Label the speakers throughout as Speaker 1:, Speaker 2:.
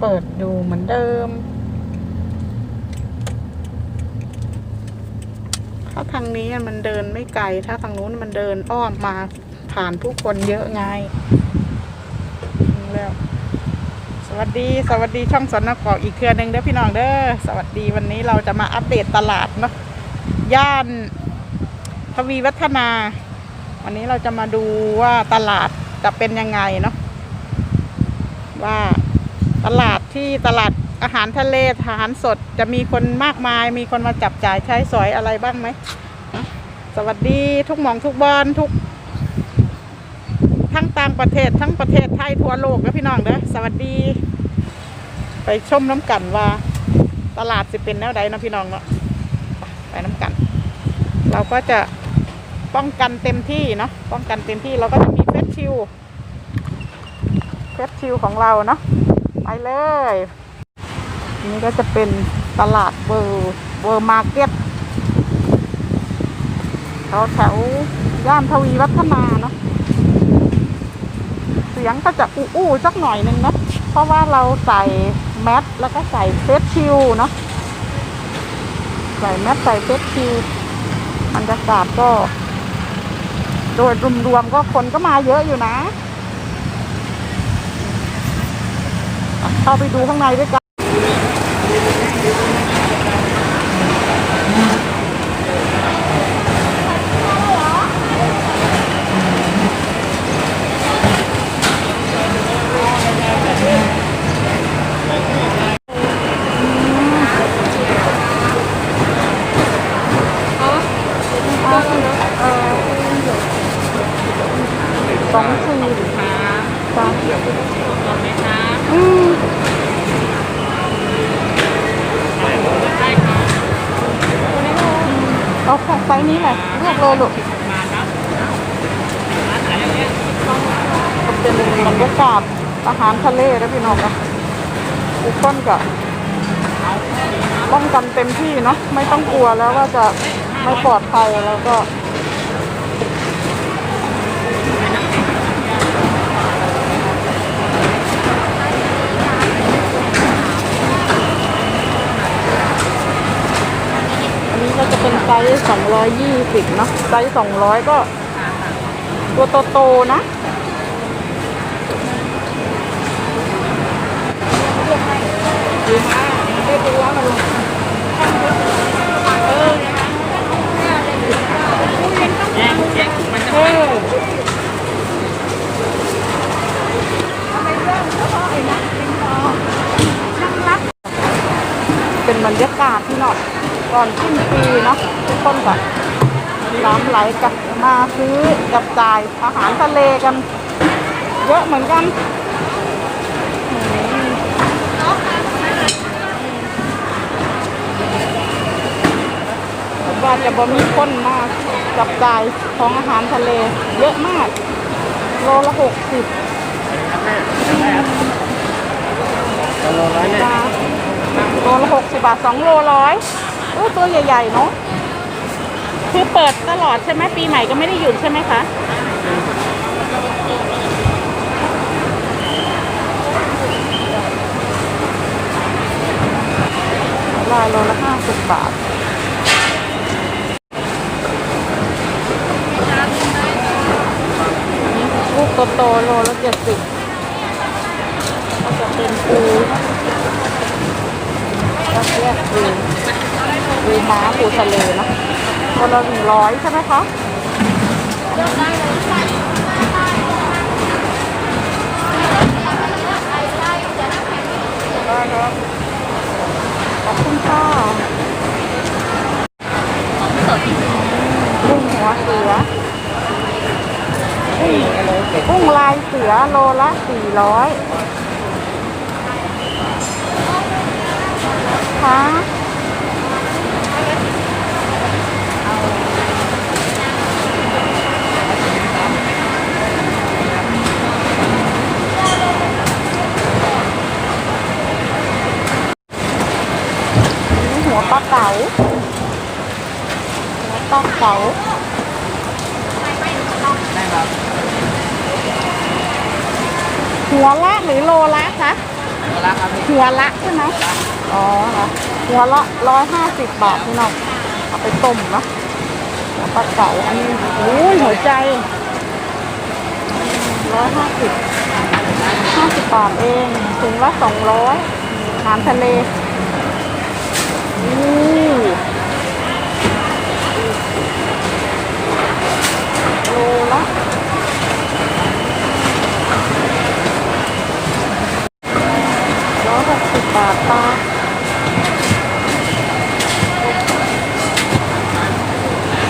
Speaker 1: เปิดอยู่เหมือนเดิมถ้าทางนี้มันเดินไม่ไกล ถ้าทางนู้นมันเดินอ้อมมาผ่านผู้คนเยอะไงแล้ว สวัสดี สวัสดีช่องสนกออีกเครือหนึ่งเด้อพี่น้องเด้อ สวัสดีวันนี้เราจะมาอัปเดตตลาดเนาะ ย่านทวีวัฒนา วันนี้เราจะมาดูว่าตลาดจะเป็นยังไงเนาะว่า ตลาดที่ตลาดอาหารทะเลอาหารสดจะมีคนมากมาย มีคนมาจับจ่ายใช้สอยอะไรบ้างไหม สวัสดีทุกหมองทุกบอนทุก ทั้งต่างประเทศทั้งประเทศไทยทั่วโลกนะพี่น้องเด้อสวัสดี ไปชมน้ำกันว่า ตลาดสิเป็นแนวใดนะพี่น้องเนาะไปน้ำกัน เราก็จะป้องกันเต็มที่เนาะป้องกันเต็มที่เราก็จะมีเฟสชิลเฟสชิลของเราเนาะ ไปเลย นี่ก็จะเป็นตลาดเบอร์เบอร์มาร์เก็ตแถวแถวย่านทวีวัฒนาเนาะเสียงก็จะอู้อู้สักหน่อยนึงนะเพราะว่าเราใส่แมสแล้วก็ใส่เฟสชิลเนาะใส่แมสใส่เฟสชิลบรรยากาศก็ โดยรวมๆก็คนก็มาเยอะอยู่นะ เข้าไปดูข้างในด้วยกัน สองสี่สามอืมเอาของไซส์นี้แหละเลือกเลยลูกก็เป็นบรรยากาศอาหารทะเลนะพี่น้องนะ ทุกคนก็ป้องกันเต็มที่เนาะไม่ต้องกลัวแล้วว่าจะไม่ปลอดภัยแล้วก็อันนี้ก็จะเป็นไซส์220เนอะไซส์200 ก็ตัวโตๆนะ เป็นบรรยากาศที่นาะก่อนขึ้นปีเนาะทุกคนก็น้ำไหลกันมาซื้อจับจ่ายอาหารทะเลกัน เยอะเหมือนกัน ว่าจะบ่มีคนมาจับจ่ายของอาหารทะเล เยอะมาก โลละหกสิบ
Speaker 2: โลร้อยเนี่ย
Speaker 1: บาทโลละหกสิบบาทสองโลร้อยโอ้ตัวใหญ่ๆเนาะคือเปิดตลอดใช่ไหมปีใหม่ก็ไม่ได้หยุดใช่ไหมคะลายโลละห้าสิบบาท นี่ลูก โตโลละเจ็ดสิบก็จะเป็นปูก็แยกปูปูม้าปูทะเลนะคนละหนึ่งร้อยใช่ไหมคะได้เลยครับขอบคุณค่ะกุ้งหัวเสือกุ้งกุ้งลายเสือโลละสี่ร้อยค่ะนี่หัวปลาเก๋าหัวปลาเก๋า
Speaker 2: ได้ครับ
Speaker 1: หัวละหรือโลละคะ
Speaker 2: โเวลาครับพี่
Speaker 1: หัวละใช่ไหมอ๋อค่ะหัวละร้อยห้าสิบบาทพี่น้องเอาไปต้มเนาะหัวปลาเก๋าอันนี้โอ้ยหัวใจร้อยห้าสิบห้าสิบบาทเองถุงละสองร้อยอาหารทะเลอู้โลละร้อยหกสิบบาทปลา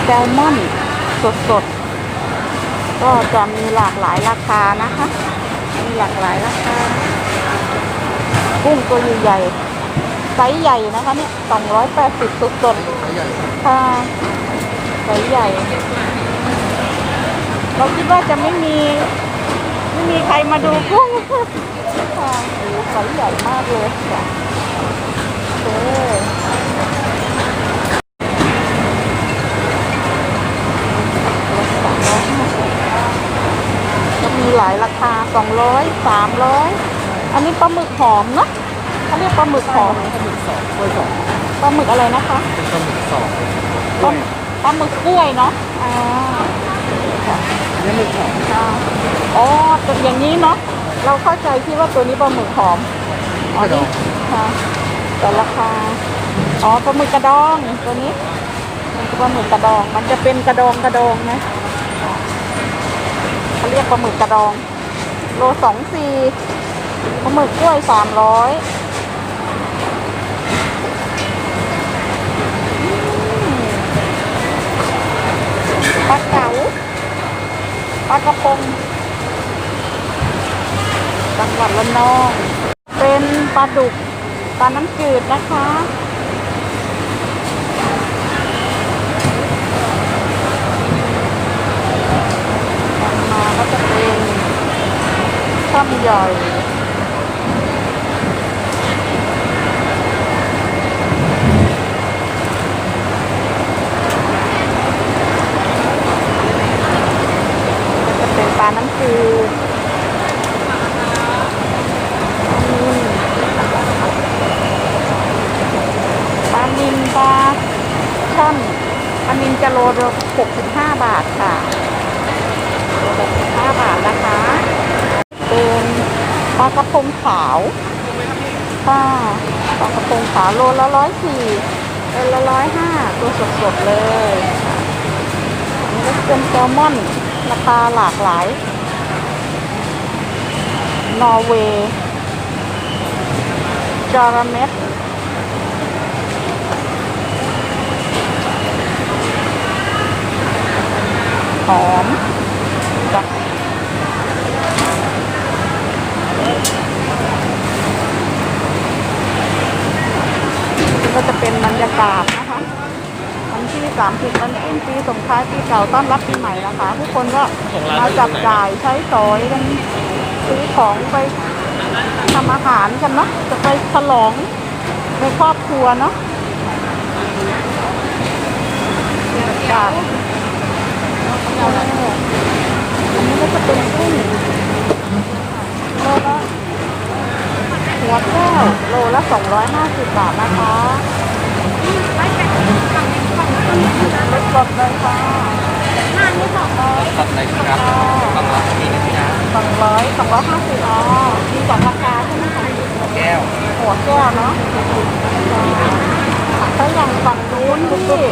Speaker 1: แซลมอนสดๆก็จะมีหลากหลายราคานะคะ มีหลากหลายราคา กุ้งตัวใหญ่ๆไซส์ใหญ่นะคะเนี่ยสองร้อยแปดสิบสดๆค่ะไซส์ใหญ่ เราคิดว่าจะไม่มีไม่มีใครมาดูกุ้งค่ะโอ้โหไซส์ใหญ่มากเลยค่ะโอ้ก็มีหลายราคาส องร้อยสามร้อยอันนี้ปลาหมึกหอมเนาะเขาเรียกปลาหมึกหอม
Speaker 2: ปลาหมึกสองกล้วยสอง
Speaker 1: ปลาหมึกอะไรนะคะ
Speaker 2: เป็นปลาหมึกสอง
Speaker 1: ปลาปลาหมึกกล้วยเนาะอ่า
Speaker 2: อันนี้หมึกสอง
Speaker 1: อ่าอ๋อตัวอย่างนี้เนาะเราเข้าใจที่ว่าตัวนี้ปลาหมึกหอมอ๋อนี่ค่ะแต่ราคาอ๋อปลาหมึกกระดองตัวนี้ปลาหมึกกระดอง มันจะเป็นกระดองกระดองนะเขาเรียกปลาหมึกกระดอง โลสองสี่ปลาหมึกกล้วยสามร้อยปลาเก๋าปลากระพงจังหวัดละนอง เป็นปลาดุกปลาน้ำจืดนะคะตามมาก็จะเป็น ช่อมยอยจะเป็นปลาน้ำจืดอืม ปลานินปลาช่อนปลานินจะโลละ65 บาทค่ะโลละ65 บาทนะคะ เป็นปลากระพงขาวค่ะปลากระพง ขาโลละร้อยสี่เป็นละร้อยห้าตัวสดๆเลยอันนี้ก็เป็นแซลมอนราคาหลากหลาย นอร์เวย์จาระเม็ดหอมจ้ะ ก็จะเป็นบรรยากาศนะคะวันที่30วันสิ้นปีสงท้ายปีเก่าต้อนรับปีใหม่นะคะทุกคนก็มาจับจ่ายใช้สอยกันซื้อของไปทำอาหารกันเนาะจะไปฉลองในครอบครัวเนาะบรรยากาศอันนี้ก็จะเป็นกุ้งโลละ หัวแก้วโลละ250 บาทนะคะเล็กกดเลยค่ะหน้านี้สองร้อย
Speaker 2: ตัดเลยครับบางร้านมีนะพี่นะ
Speaker 1: สองร้อยสองร้อยห้าสิบอ๋อมีสองราคาใช่ไหมคะ
Speaker 2: แก้ว
Speaker 1: หัวแก้วเนาะถ้าอย่างฝั่งนู้นพี่
Speaker 2: กุ้ง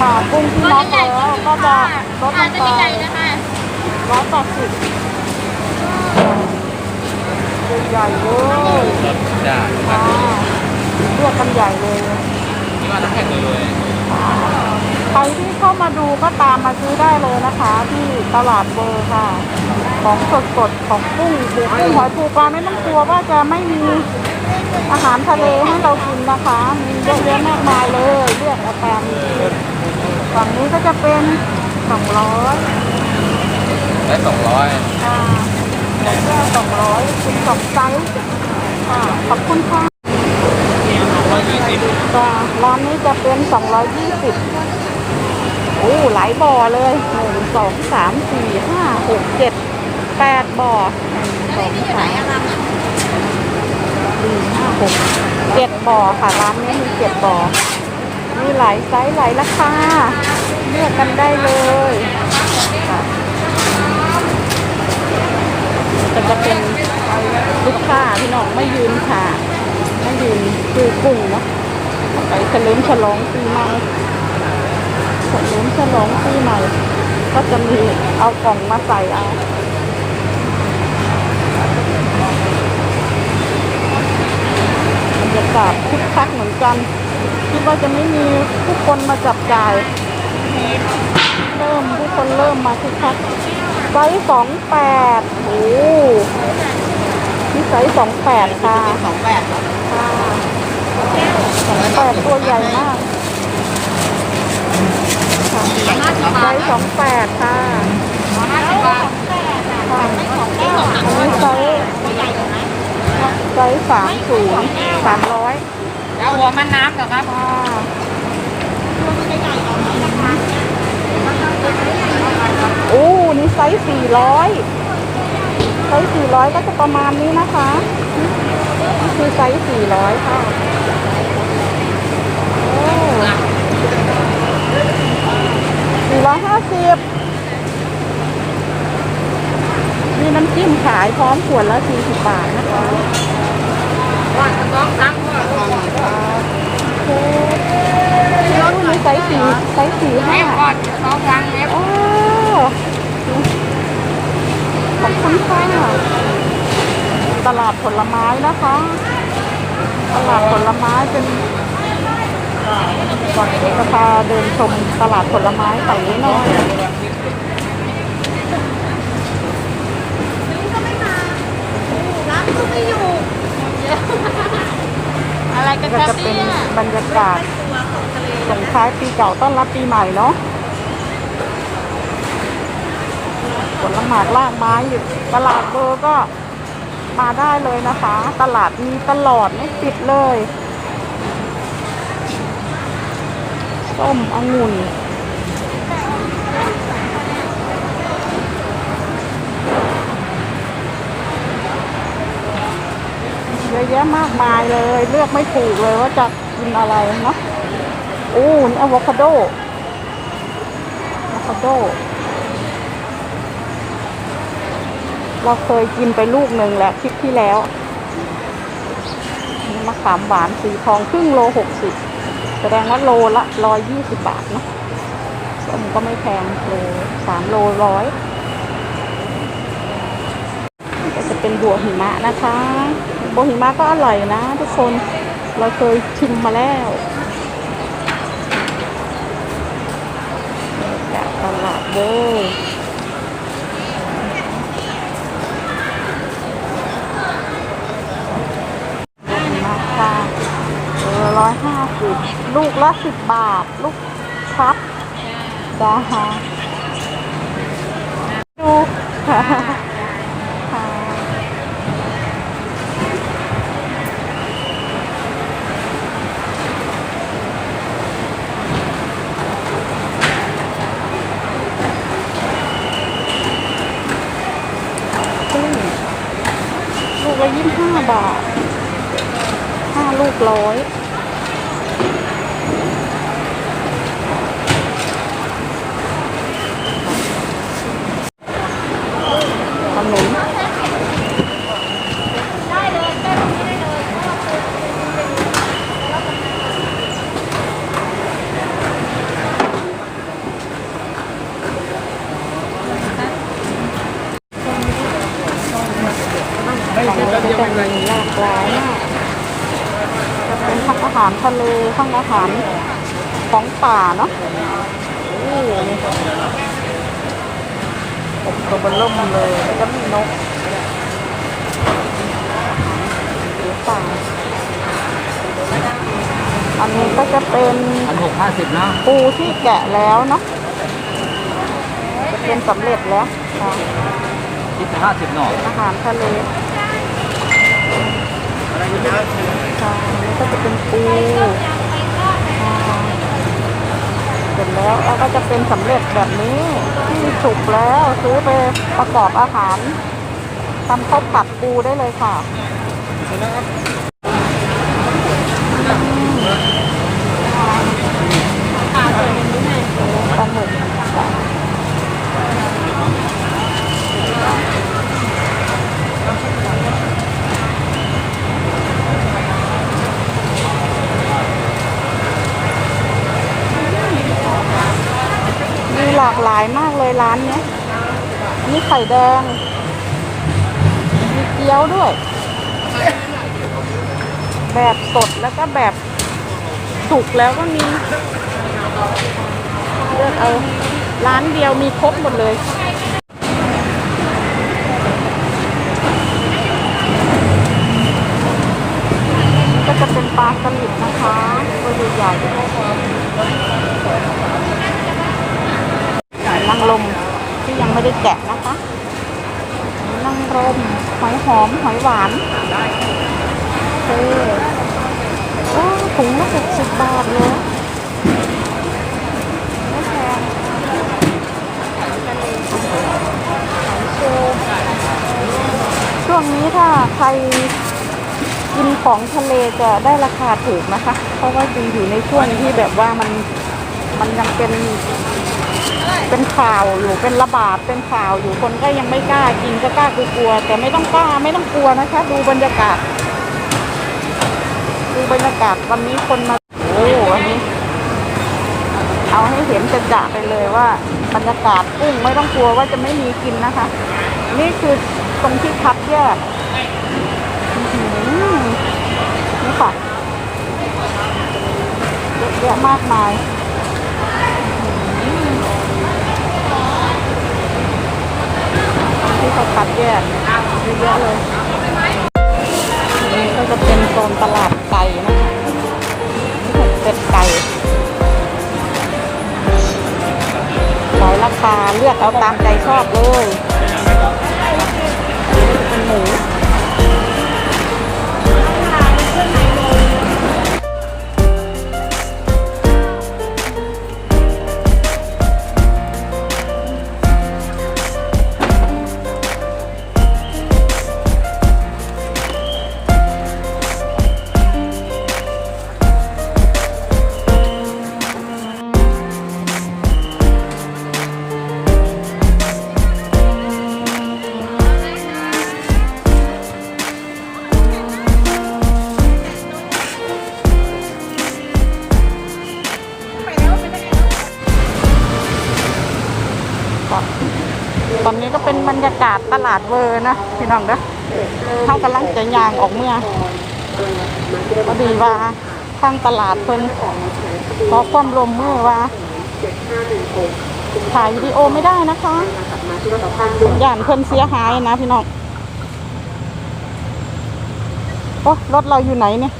Speaker 1: ค่ะกุ้งที่น็อกแล้วก็จะลดลงไป
Speaker 3: นะคะ
Speaker 1: ร้อยแปดสิบ ใหญ่ๆเลย
Speaker 2: รสจ้า
Speaker 1: ค่ะเรียกกันใหญ่เลย
Speaker 2: นี่ว่าน้ำแข็งเลย
Speaker 1: ใครที่เข้ามาดูก็ตามมาซื้อได้เลยนะคะ ที่ตลาดเบอร์ค่ะ ของสดๆของกุ้งปูกุ้งหอยปูปลาไม่ต้องกลัวว่าจะไม่มีอาหารทะเลให้เรากินนะคะ มีเยอะแยะมากมายเลยเลือกเอาตามฝั่งนี้ก็จะเป็นสองร้อย
Speaker 2: ได้สองร้อย
Speaker 1: ค่ะแล้วก็ สองร้อยเป็นสองไซส์ค่ะขอบคุณค่ะ
Speaker 2: ร้อยยี่สิบ
Speaker 1: จ้ะร้านนี้จะเป็นสองร้อยยี่สิบโอ้หลายบ่อเลยหนึ่งสองสามสี่ห้าหกเจ็ดแปแปดบ่อหนึ่งสองสามสี่ห้าหกเจ็ดบ่อค่ะร้านนี้มีเจ็ดบ่อมีหลายไซส์หลายราคาเลือกกันได้เลยค่ะ จะจะเป็นลูกค้าพี่น้องไม่ยืนค่ะไม่ยืนคือกุ้งเนาะไปเฉลิมฉลองปีใหม่เฉลิมฉลองปีใหม่ก็จะมีเอากล่องมาใส่เอาบรรยากาศคึกคักเหมือนกันคิดว่าจะไม่มีผู้คนมาจับจ่ายเริ่มผู้คนเริ่มมาคึกคัก ไซส์สองแปดโอ้นี่ไซส์สองแปดค่ะ
Speaker 2: สองแปด
Speaker 1: ค่ะสองแปดตัวใหญ่มากค่ะไซส์สองแปดค่ะ
Speaker 2: ห้าสิบบาท
Speaker 1: ค่ะอันนี้ไซส์ไซส์สามศูนย์สามร้อย
Speaker 2: แล้วหัวมันน้ำเหรอครับ
Speaker 1: ค่ะโอ้นี่ไซส์สี่ร้อยไซส์สี่ร้อยก็จะประมาณนี้นะคะนี่คือไซส์สี่ร้อยค่ะโอ้สี่ร้อยห้าสิบมีน้ำจิ้มขายพร้อมขวดละสี่สิบบาทนะคะ
Speaker 2: ว่าจะต้องทั้งว่า
Speaker 1: โอ้ยมีไซส์สี่ไซส์สี่ห้า
Speaker 2: ก่อนต้องทั้งเอฟ
Speaker 1: โอ้ ขอบคุณค่ะตลาดผลไม้นะคะ ตลาดผลไม้เป็นก่อนเดี๋ยวจะพาเดินชมตลาดผลไม้ฝั่งนี้หน่อย
Speaker 3: ร้านก็ไม่อยู่อะไรกัน
Speaker 1: ก็จะเป็น
Speaker 3: เนี่ย
Speaker 1: บรรยากาศ
Speaker 3: ของทะเล
Speaker 1: ส่งท้ายปีเก่าต้อนรับปีใหม่เนาะ ผลหมากลากไม้อยู่ตลาดเบอร์ก็มาได้เลยนะคะ ตลาดมีตลอดไม่ปิดเลยส้มองุ่นเยอะแยะมากมายเลย เลือกไม่ถูกเลยว่าจะกินอะไรเนาะโอ้นี่อะโวคาโดอะโวคาโด เราเคยกินไปลูกหนึ่งแล้วคลิปที่แล้วนี่มะขามหวานสีทองครึ่งโลหกสิบแสดงว่าโลละร้อยยี่สิบบาทเนอะส้มก็ไม่แพงโลสามโลร้อยนี่ก็จะเป็นบัวหิมะนะคะบัวหิมะก็อร่อยนะทุกคนเราเคยชิมมาแล้วจากตลาดเด้อ ราคาเออร้อยห้าสิบ ละสิบบาท ลูกครับจ้าฮะดูค่ะลูกละยี่สิบห้าบาทห้าลูกร้อยขนมของเราจะมีหลากหลายมาก จะเป็นทั้งอาหารทะเลทั้งอาหารของป่าเนาะโอ้นี่ผม ตัวเบนล่มเลยแล้วก็มีนกหรือป่าอันนี้ก็จะเป็น
Speaker 2: พันหกห้าสิบนะ
Speaker 1: ปูที่แกะแล้วเนาะจะเป็นสำเร็จแล้วค่ะ
Speaker 2: คิดห้าสิบหน่อ
Speaker 1: อาหารทะเลค่ะอันนี้ก็จะเป็นปูอ่าเสร็จแล้วแล้วก็จะเป็นสำเร็จแบบนี้ ที่สุกแล้วซื้อไปประกอบอาหารทำข้าวผัดปูได้เลยค่ะปลาหมึกมีหลากหลายมากเลยร้านเนี้ยมีไข่แด ง มีเกี๊ยวด้วย แบบสดแล้วก็แบบสุกแล้วก็มีเลือกเอาร้านเดียวมีครบหมดเลยก็จะเป็นปลาสลิดนะคะตัวใหญ่ๆนางลมที่ยังไม่ได้แกะนะคะนางรมห อยหอมหอยหวานโอเคโอ้ถุงละหกสิบบาทเลยไม่แพงช่วงนี้ถ้าใครกินของทะเลจะได้ราคาถูกนะคะ เพราะว่ายังอยู่ในช่วงที่แบบว่ามันมันยังเป็น เป็นข่าวอยู่เป็นระบาดเป็นข่าวอยู่คนก็ยังไม่กล้ากินก็กล้ากลัวแต่ไม่ต้องกล้าไม่ต้องกลัวนะคะ ดูบรรยากาศ ดูบรรยากาศวันนี้คนมาโอ้วันนี้ เอาให้เห็นจะจะไปเลยว่า บรรยากาศกุ้งไม่ต้องกลัวว่าจะไม่มีกินนะคะ นี่คือตรงที่คัดแยกอื้อหือนี่ค่ะเยอะแยะมากมายอื้อหือ ที่เขาคัดแยกเยอะแยะเลยนี่ก็จะเป็นโซนตลาดไก่นะคะเป็นเป็ดไก่หลายราคาเลือกเอาตามใจชอบเลย ตลาดเวอร์นะพี่น้องเด้อเท่ากำลังจะยางออกเมื่อพอดีว่าทางตลาดเพิ่นขอความร่วมมือว่าถ่ายวิดีโอไม่ได้นะคะย่านเพิ่นเสียหายนะพี่น้องโอ้รถเราอยู่ไหนเนี่ย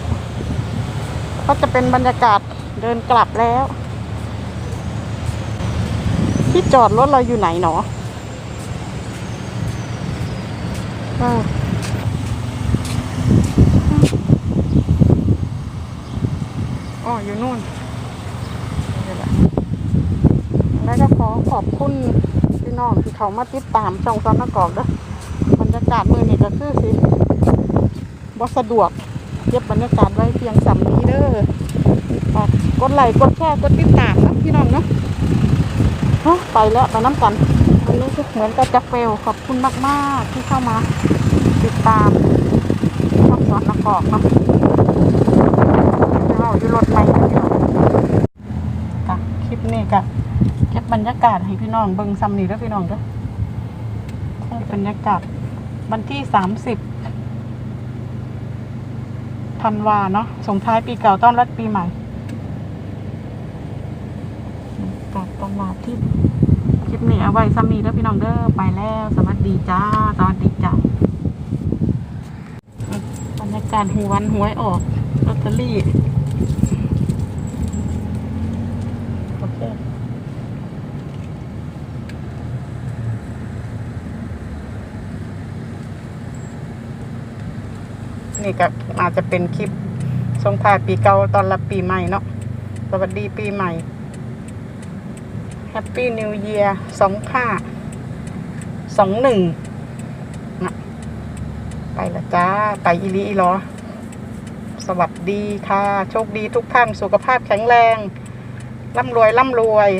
Speaker 1: ก็จะเป็นบรรยากาศเดินกลับแล้ว ที่จอดรถเราอยู่ไหนหนออ่าอ๋ออยู่นู่นแล้วก็ขอขอบคุณพี่น้องที่เขามาติดตามช่องซ้อนนกอกด้อบรรยากาศมือนี่ก็คือสิบ่สะดวกเก็บบรรยากาศไว้เพียงสำนี้เด้อกดไลค์กดแชร์กดติดตามนะพี่น้องเนาะฮะไปแล้วไปน้ำกัน วันนี้ก็เหมือนกับจะเฟลขอบคุณมากๆ ที่เข้ามาติดตามช่องสอนนักอกเนาะเราอยู่รถไหมค่ะคลิปนี้ก็เก็บบรรยากาศให้พี่น้องเบิ่งซ้ำนี่แล้วพี่น้องเด้อให้บรรยากาศวันที่สามสิบธันวาเนาะส่งท้ายปีเก่าต้อนรับปีใหม่จากตลาดที่ นี้เอาไว้ซ้ำนี่แล้วพี่น้องเด้อไปแล้วสวัสดีจ้าสวัสดีจ้าบรรยากาศหวันหวยออกลอตเตอรี่โอเคนี่ก็อาจจะเป็นคลิปส่งท้ายปีเก่าตอนรับปีใหม่เนาะสวัสดีปีใหม่ แฮปปี้นิวเยียร์สองห้าสองหนึ่งไปละจ้า ไปอีลีอีหรอสวัสดีค่ะ โชคดีทุกท่าน สุขภาพแข็งแรง ร่ำรวย ร่ำรวย